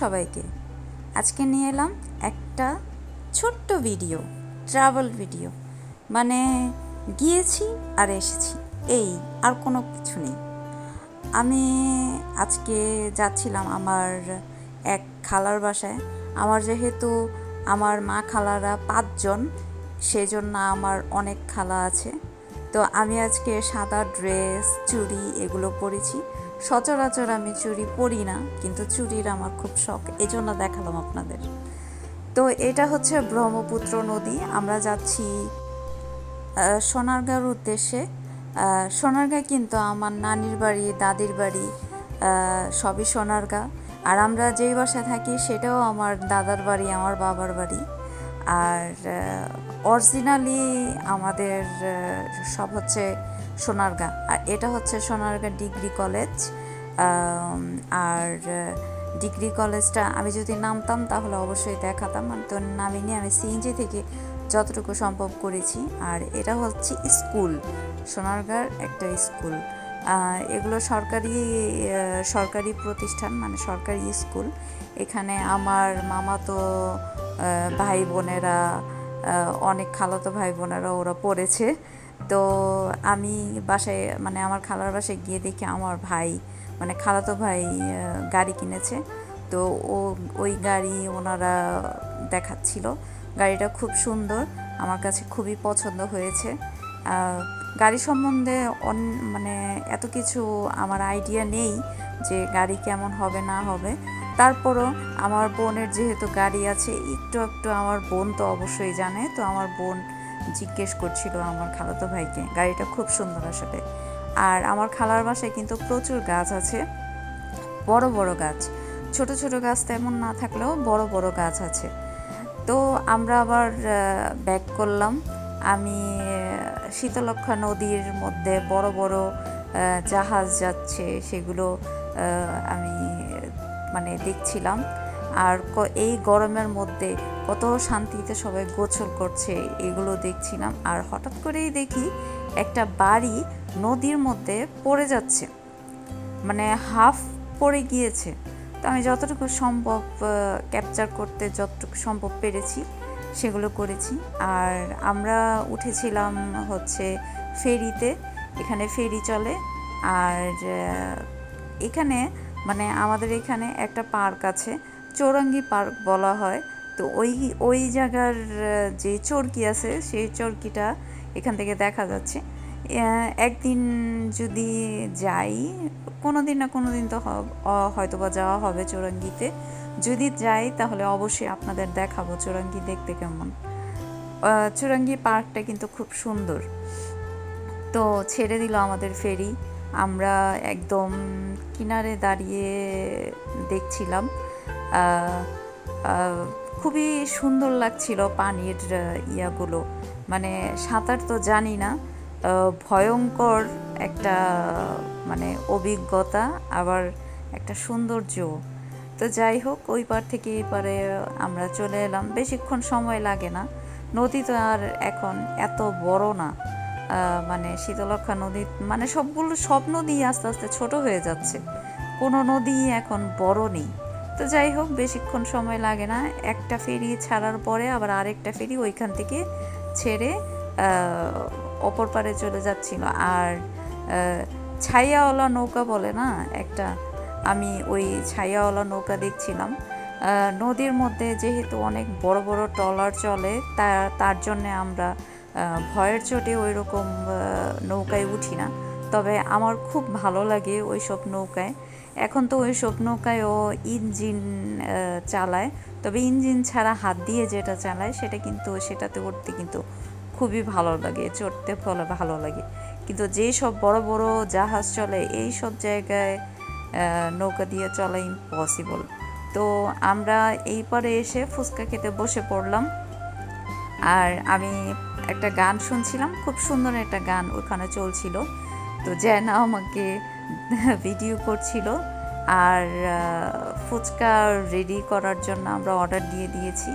সবাইকে। আজকে নিয়ে এলাম একটা ছোট্ট ভিডিও ট্রাভেল ভিডিও মানে গিয়েছি আর এসেছি, এই আর কোনো কিছু নেই। আমি আজকে যাচ্ছিলাম আমার এক খালার বাসায়। আমার যেহেতু আমার মা খালারা পাঁচজন সেই জন্য আমার অনেক খালা আছে। তো আমি আজকে সাদা ড্রেস চুড়ি এগুলো পরেছি। সচরাচর আমি চুড়ি পরি না কিন্তু চুড়ির আমার খুব শখ এজন্য দেখালাম আপনাদের। তো এটা হচ্ছে ব্রহ্মপুত্র নদী আমরা যাচ্ছি আহ, সোনারগাঁর উদ্দেশ্যে। সোনারগাঁ কিন্তু আমার নানির বাড়ি দাদির বাড়ি সবই সোনারগাঁ আর আমরা যেই বাসায় থাকি সেটাও আমার দাদার বাড়ি আমার বাবার বাড়ি। আর অরিজিনালি আমাদের সব হচ্ছে সোনারগাঁ আর এটা হচ্ছে সোনারগাঁ ডিগ্রি কলেজ। আর ডিগ্রি কলেজটা আমি যদি নামতাম তাহলে অবশ্যই দেখাতাম। তো নামিনি, আমি সিএনজি থেকে যতটুকু সম্ভব করেছি। আর এটা হচ্ছে স্কুল, সোনারগাঁর একটা স্কুল। এগুলো সরকারি সরকারি প্রতিষ্ঠান মানে সরকারি স্কুল। এখানে আমার মামাতো ভাই বোনেরা অনেক খালাতো ভাই বোনেরা ওরা পড়েছে। তো আমি বাসায় মানে আমার খালার বাসায় গিয়ে দেখি আমার ভাই মানে খালাতো ভাই গাড়ি কিনেছে। তো ও, ওই গাড়ি ওনারা দেখাচ্ছিল। গাড়িটা খুব সুন্দর, আমার কাছে খুবই পছন্দ হয়েছে। গাড়ি সম্বন্ধে অন মানে এত কিছু আমার আইডিয়া নেই যে গাড়ি কেমন হবে, না হবে। তারপরও আমার বোনের যেহেতু গাড়ি আছে, একটু একটু আমার বোন তো অবশ্যই জানে। তো আমার বোন জিজ্ঞেস করছিল আমার খালাতো ভাইকে, গাড়িটা খুব সুন্দর আসলে। আর আমার খালার বাসায় কিন্তু প্রচুর গাছ আছে। বড় বড় গাছ। ছোট ছোট গাছ তেমন না থাকলেও বড় বড় গাছ আছে। তো আমরা আবার ব্যাক করলাম। আমি শীতলক্ষা নদীর মধ্যে বড় বড় জাহাজ যাচ্ছে, সেগুলো আমি মানে দেখছিলাম। আর এই গরমের মধ্যে কত শান্তিতে সবাই গোসল করছে, এগুলো দেখছিলাম। আর হঠাৎ করেই দেখি একটা বাড়ি নদীর মধ্যে পড়ে যাচ্ছে। মানে হাফ পড়ে গিয়েছে। তো আমি যতটুকু সম্ভব ক্যাপচার করতে যতটুকু সম্ভব পেরেছি, সেগুলো করেছি। আর আমরা উঠেছিলাম হচ্ছে ফেরিতে, এখানে ফেরি চলে। আর এখানে মানে আমাদের এখানে একটা পার্ক আছে, চৌরাঙ্গি পার্ক বলা হয়। তো ওই ওই জায়গার যে চরকি আছে, সেই চরকিটা এখান থেকে দেখা যাচ্ছে। একদিন যদি যাই কোনো দিন না কোনো দিন তো হয়তো বা যাওয়া হবে চৌরাঙ্গিতে। যদি যাই, তাহলে অবশ্যই আপনাদের দেখাবো চৌরাঙ্গি দেখতে কেমন। চৌরাঙ্গি পার্কটা কিন্তু খুব সুন্দর। তো ছেড়ে দিল আমাদের ফেরি। আমরা একদম কিনারে দাঁড়িয়ে দেখছিলাম। খুবই সুন্দর লাগছিল পানির ইয়াগুলো। মানে সাঁতার তো জানি না ভয়ঙ্কর একটা মানে অভিজ্ঞতা, আবার একটা সৌন্দর্য। তো যাই হোক ওই পার থেকে এই পারে আমরা চলে এলাম। বেশিক্ষণ সময় লাগে না। নদী তো আর এখন এত বড় না। মানে শীতলক্ষা নদী মানে সবগুলো, সব নদী আস্তে আস্তে ছোট হয়ে যাচ্ছে। কোনো নদী এখন বড় নেই। তো যাই হোক বেশিক্ষণ সময় লাগে না। একটা ফেরি ছাড়ার পরে আবার আরেকটা ফেরি ওইখান থেকে ছেড়ে অপর পারে চলে যাচ্ছিল। আর আহ, ছায়াওয়ালা নৌকা বলে না? একটা আমি ওই ছায়াওয়ালা নৌকা দেখছিলাম। নদীর মধ্যে যেহেতু অনেক বড় বড় ট্রলার চলে তা তার জন্যে আমরা ভয়ের চোটে ওই রকম নৌকায় উঠি না। তবে আমার খুব ভালো লাগে ওই সব নৌকায়। এখন তো ওই সব নৌকায়ও ইঞ্জিন চালায়। তবে ইঞ্জিন ছাড়া হাত দিয়ে যেটা চালায়, সেটা কিন্তু, সেটাতে উঠতে কিন্তু খুবই ভালো লাগে, চড়তে ফলে ভালো লাগে। কিন্তু যেই সব বড় বড় জাহাজ চলে এই সব জায়গায় নৌকা দিয়ে চলা ইম্পসিবল তো আমরা এই পারে এসে ফুচকা খেতে বসে পড়লাম। আর আমি একটা গান শুনছিলাম, খুব সুন্দর একটা গান ওখানে চলছিল। তো জ্যানা আমাকে ভিডিও করছিল আর ফুচকা রেডি করার জন্য আমরা অর্ডার দিয়ে দিয়েছি।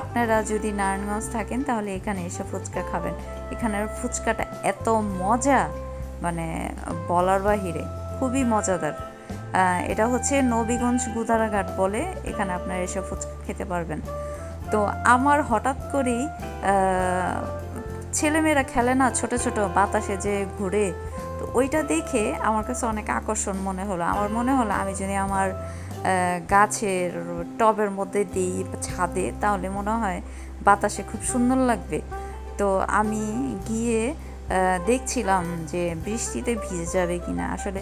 আপনারা যদি নারায়ণগঞ্জ থাকেন তাহলে এখানে এসে ফুচকা খাবেন। এখানের ফুচকাটা এত মজা মানে বলার বাহিরে খুবই মজাদার। এটা হচ্ছে নবীগঞ্জ গুদারাঘাট বলে এখানে আপনারা এসে ফুচকা খেতে পারবেন। তো আমার হঠাৎ করেই ছেলেমেয়েরা খেলে না, ছোট ছোট বাতাসে যে ঘুরে তো ওইটা দেখে আমার কাছে অনেক আকর্ষণ মনে হলো। আমার মনে হলো আমি যদি আমার গাছের টবের মধ্যে দিই ছাদে, তাহলে মনে হয় বাতাসে খুব সুন্দর লাগবে। তো আমি গিয়ে দেখছিলাম যে বৃষ্টিতে ভিজে যাবে কি না আসলে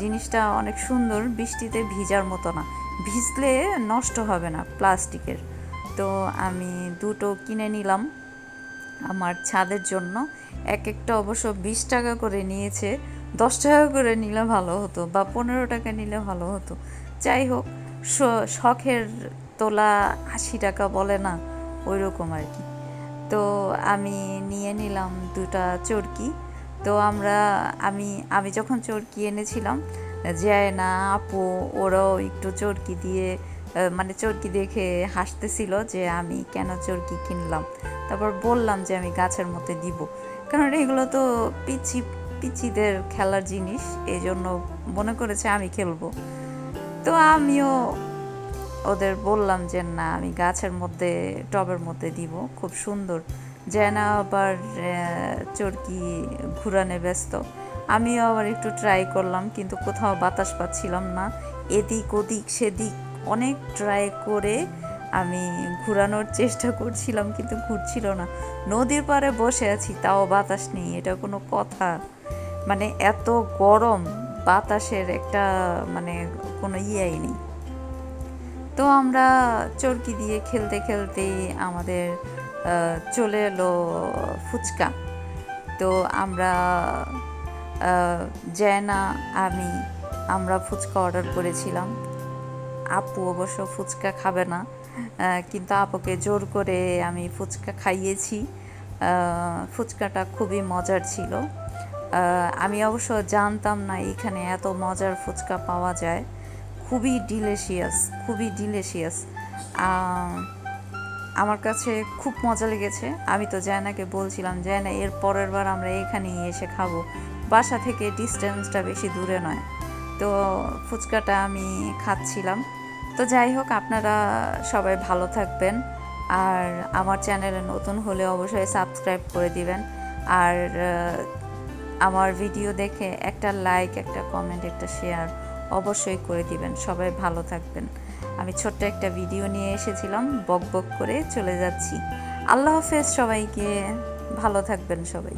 জিনিসটা অনেক সুন্দর, বৃষ্টিতে ভিজার মতো না। ভিজলে নষ্ট হবে না প্লাস্টিকের। তো আমি দুটো কিনে নিলাম। আমার ছাদের জন্য। এক একটা অবশ্য বিশ টাকা করে নিয়েছে। দশ টাকা করে নিলে ভালো হতো বা পনেরো টাকা নিলে ভালো হতো। যাই হোক শখের তোলা আশি টাকা বলে না ওই রকম আর কি। তো আমি নিয়ে নিলাম দুটা চরকি। তো আমরা, আমি আমি যখন চরকি এনেছিলাম যায় না আপু, ওরাও একটু চরকি দিয়ে মানে চরকি দেখে হাসতেছিল যে আমি কেন চরকি কিনলাম। তারপর বললাম যে আমি গাছের মধ্যে দিব। কারণ এগুলো তো পিচি, পিচিদের খেলার জিনিস এই জন্য মনে করেছে আমি খেলব। তো আমিও ওদের বললাম যে না, আমি গাছের মধ্যে, টবের মধ্যে দিব, খুব সুন্দর। যেন আবার চরকি ঘুরানে ব্যস্ত। আমিও আবার একটু ট্রাই করলাম, কিন্তু কোথাও বাতাস পাচ্ছিলাম না। এদিক ওদিক, সেদিক অনেক ট্রাই করে আমি ঘুরানোর চেষ্টা করছিলাম, কিন্তু ঘুরছিল না। নদীর পাড়ে বসে আছি, তাও বাতাস নেই, এটা কোনো কথা। মানে এত গরম, বাতাসের একটা মানে কোনো ইয়াই নেই। তো আমরা চরকি দিয়ে খেলতে খেলতে আমাদের চলে এলো ফুচকা। তো আমরা জয়না, আমি, আমরা ফুচকা অর্ডার করেছিলাম। আপু অবশ্য ফুচকা খাবে না কিন্তু আপুকে জোর করে আমি ফুচকা খাইয়েছি। ফুচকাটা খুবই মজার ছিল। আমি অবশ্য জানতাম না এখানে এত মজার ফুচকা পাওয়া যায়। খুবই ডিলেশিয়াস খুবই ডিলেশিয়াস আমার কাছে খুব মজা লেগেছে। আমি তো জায়নাকে বলছিলাম, জায়না, এর পরের বার আমরা এখানেই এসে খাব। বাসা থেকে ডিস্টেন্সটা বেশি দূরে নয়। তো ফুচকাটা আমি খাচ্ছিলাম। তো যাই হোক, আপনারা সবাই ভালো থাকবেন। আর আমার চ্যানেলে নতুন হলে অবশ্যই সাবস্ক্রাইব করে দিবেন। আর আমার ভিডিও দেখে একটা লাইক, একটা কমেন্ট, একটা শেয়ার অবশ্যই করে দিবেন। সবাই ভালো থাকবেন। আমি ছোট্ট একটা ভিডিও নিয়ে এসেছিলাম, বক বক করে চলে যাচ্ছি। আল্লাহ হাফেজ সবাইকে। ভালো থাকবেন সবাই।